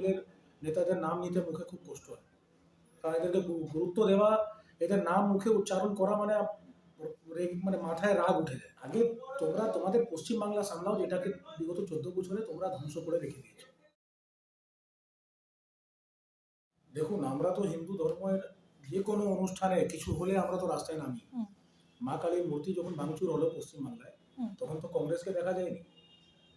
তৃণমূলের নেতাদের নাম নিতে মুখে খুব কষ্ট হয়। কারণ এদেরকে গুরুত্ব দেওয়া এদের নাম মুখে উচ্চারণ করা মানে মানে মাথায় রাগ উঠে যায়। আগে তোমরা তোমাদের পশ্চিমবাংলা সামলাও যেটাকে বিগত চোদ্দ বছরে তোমরা ধ্বংস করে রেখে দিয়েছ। দেখুন আমরা তো হিন্দু ধর্মের যে কোনো অনুষ্ঠানে কিছু হলে আমরা তো রাস্তায় নামি। মা কালীর মূর্তি যখন ভাঙচুর হলো পশ্চিমবাংলায়। তখন তো কংগ্রেসকে দেখা যায়নি।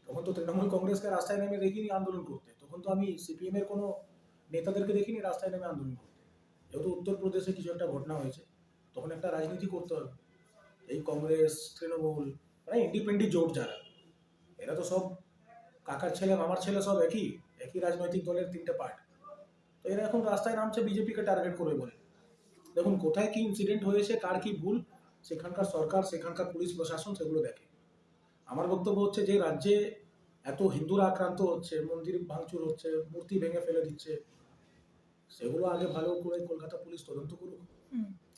তখন তো তৃণমূল কংগ্রেসকে রাস্তায় নেমে দেখিনি আন্দোলন করতে। তখন তো আমি সিপিএম এর কোনো নেতাদেরকে দেখিনি রাস্তায় নেমে আন্দোলন করতে। যেহেতু উত্তরপ্রদেশে কিছু একটা ঘটনা হয়েছে, তখন একটা রাজনীতি করতে হবে। এই কংগ্রেস, তৃণমূল মানে ইন্ডিপেন্ডেন্ট জোট যারা, এরা তো সব কাকার ছেলে, মামার ছেলে সব একই একই রাজনৈতিক দলের তিনটে পার্ট তো এরা এখন রাস্তায় নামছে বিজেপিকে টার্গেট করবে বলে। দেখুন, কোথায় কি ইনসিডেন্ট হয়েছে, কার কি ভুল, সেখানকার সরকার, সেখানকার পুলিশ প্রশাসন সেগুলো দেখে। আমার বক্তব্য হচ্ছে যে রাজ্যে এত হিন্দুরা আক্রান্ত হচ্ছে মন্দির ভাঙচুর হচ্ছে মূর্তি ভেঙে ফেলে দিচ্ছে সেগুলো আগে ভালো করে কলকাতা পুলিশ তদন্ত করুক।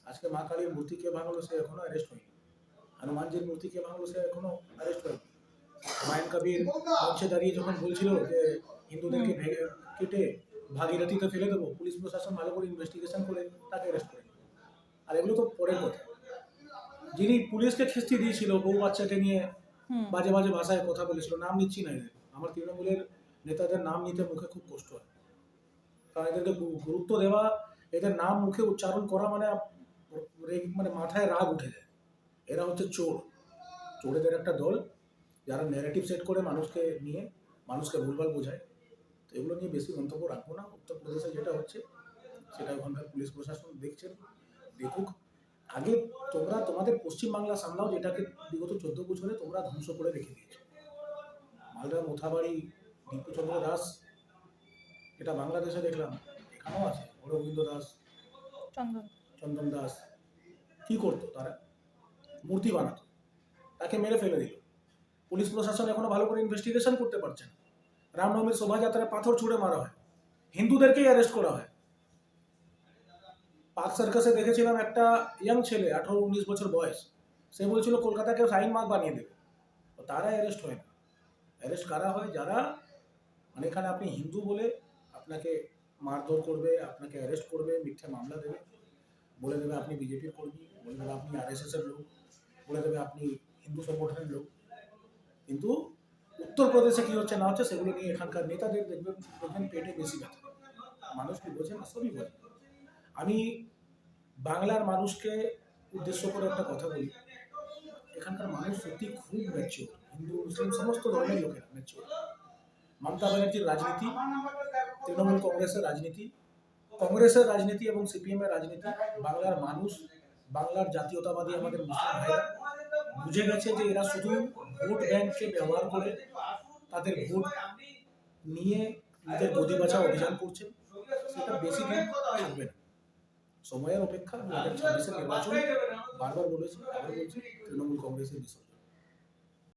আজকে মা কালীর মূর্তি কে ভাঙলো সে এখনও অ্যারেস্ট হয়নি। হনুমানজির মূর্তি কে ভাঙলো সে এখনও অ্যারেস্ট হয়নি। হুমায়ুন কবির মঞ্চে দাঁড়িয়ে যখন বলছিল যে হিন্দুদেরকে ভেঙে কেটে ভাগীরথীতে ফেলে দেবো পুলিশ প্রশাসন ভালো করে ইনভেস্টিগেশন করে তাকে অ্যারেস্ট করে। আর এগুলো তো পরের কথা। যিনি পুলিশকে খিস্তি দিয়েছিল বউ বাচ্চাকে নিয়ে। বাজে বাজে ভাষায় কথা বলেছিল, নাম নিচ্ছি না এদের। আমার তৃণমূলের নেতাদের নাম নিতে মুখে খুব কষ্ট হয়। কারণ এদেরকে গুরুত্ব দেওয়া, এদের নাম মুখে উচ্চারণ করা মানে মানে মাথায় রাগ উঠে যায়। এরা হচ্ছে চোর। চোরেদের একটা দল, যারা ন্যারেটিভ সেট করে মানুষকে নিয়ে, মানুষকে ভুলভাল বোঝায়। তো এগুলো নিয়ে বেশি মন্তব্য রাখব না। উত্তরপ্রদেশে যেটা হচ্ছে, সেটা ওখানকার পুলিশ প্রশাসন দেখছেন, দেখুক। আগে তোমরা তোমাদের পশ্চিমবাংলা সামলাও যেটাকে বিগত চোদ্দ বছরে তোমরা ধ্বংস করে রেখে দিয়েছ। মালদা মোথাবাড়ি দীপুচন্দ্র দাস এটা বাংলাদেশে দেখলাম এখানেও আছে অরবিন্দ দাস চন্দন। চন্দন দাস। কি করতো তারা? মূর্তি বানাতো। তাকে মেরে ফেলে দিল। পুলিশ প্রশাসন এখনও ভালো করে ইনভেস্টিগেশন করতে পারছে না। রামনবমীর শোভাযাত্রায় পাথর ছুঁড়ে মারা হয়। হিন্দুদেরকেই অ্যারেস্ট করা হয়। পার্ক সার্কাসে দেখেছিলাম একটা ইয়াং ছেলে, আঠারো উনিশ বছর বয়স। সে বলছিল, কলকাতাকে সাইন মার্ক বানিয়ে দেবে। তো তারা অ্যারেস্ট হয় না। অ্যারেস্ট কারা হয়? যারা মানে এখানে আপনি হিন্দু বলে আপনাকে মারধর করবে, আপনাকে অ্যারেস্ট করবে, মিথ্যা মামলা দেবে। বলে দেবে আপনি বিজেপির কর্মী, বলে দেবে আপনি আর আরএসএসের লোক, বলে দেবে আপনি হিন্দু সংগঠনের লোক। কিন্তু উত্তরপ্রদেশে কী হচ্ছে, না হচ্ছে, সেগুলো নিয়ে এখানকার নেতাদের দেখবেন দেখবেন পেটে বেশি ব্যথা। মানুষ কি বোঝে না? সবই বোঝে। আমি বাংলার মানুষকে উদ্দেশ্য করে একটা কথা বলি। এখানকার মানুষ সত্যি খুব ম্যাচিওর হিন্দু, মুসলিম সমস্ত ধর্মের লোকেরা ম্যাচিওর মমতা ব্যানার্জির রাজনীতি, তৃণমূল কংগ্রেসের রাজনীতি কংগ্রেসের রাজনীতি এবং সিপিএম এর রাজনীতি, বাংলার মানুষ, বাংলার জাতীয়তাবাদী আমাদের মুসলিম ভাইরা বুঝে গেছে যে এরা শুধু ভোট ব্যাংককে ব্যবহার করে তাদের ভোট নিয়ে নিজের গদি বাঁচা অভিযান করছে। সেটা বেশি দিন থাকবে না। সময়ের অপেক্ষা দু হাজার ছাব্বিশের নির্বাচন বারবার বলেছি আবার বলছি তৃণমূল কংগ্রেসের বিসর্জন